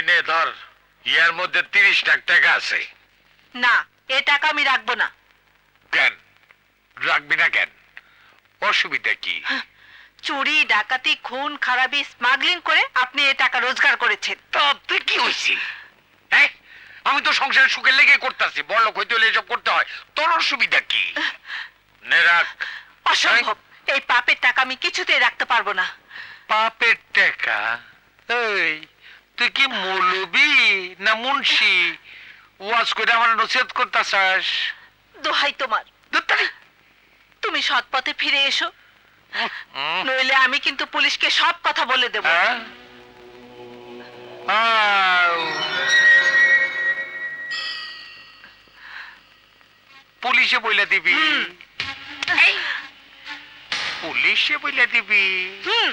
এই নে ধর। ইয়ার মধ্যে তিরিশ লাখ টাকা আছে। না এ টাকা আমি রাখব না। কেন? রাখবি না কেন? অসুবিধা কি? চুরি ডাকাতি খুন খারাপি স্মাগলিং করে আপনি এ টাকা রোজগার করেছেন। তাতে কি হয়েছে? হ্যাঁ? আমি তো সংসারে সুখে লেগে করতেছি। বড় লোক হইতে হলে এসব করতে হয়। তোর অসুবিধা কি? নে রাখ। অসম্ভব। এই পাপের টাকা আমি কিছুতেই রাখতে পারব না। পাপের টাকা? এই তুই কি মৌলবি না মুন্সি? ওয়াজ করে আমার নসিহত করতেছাস। দোহাই তোমার। তুমি সৎ পথে ফিরে এসো। নইলে আমি কিন্তু পুলিশকে সব কথা বলে দেব। পুলিশে বইলা দিবি। পুলিশে বইলা দিবি। হুম।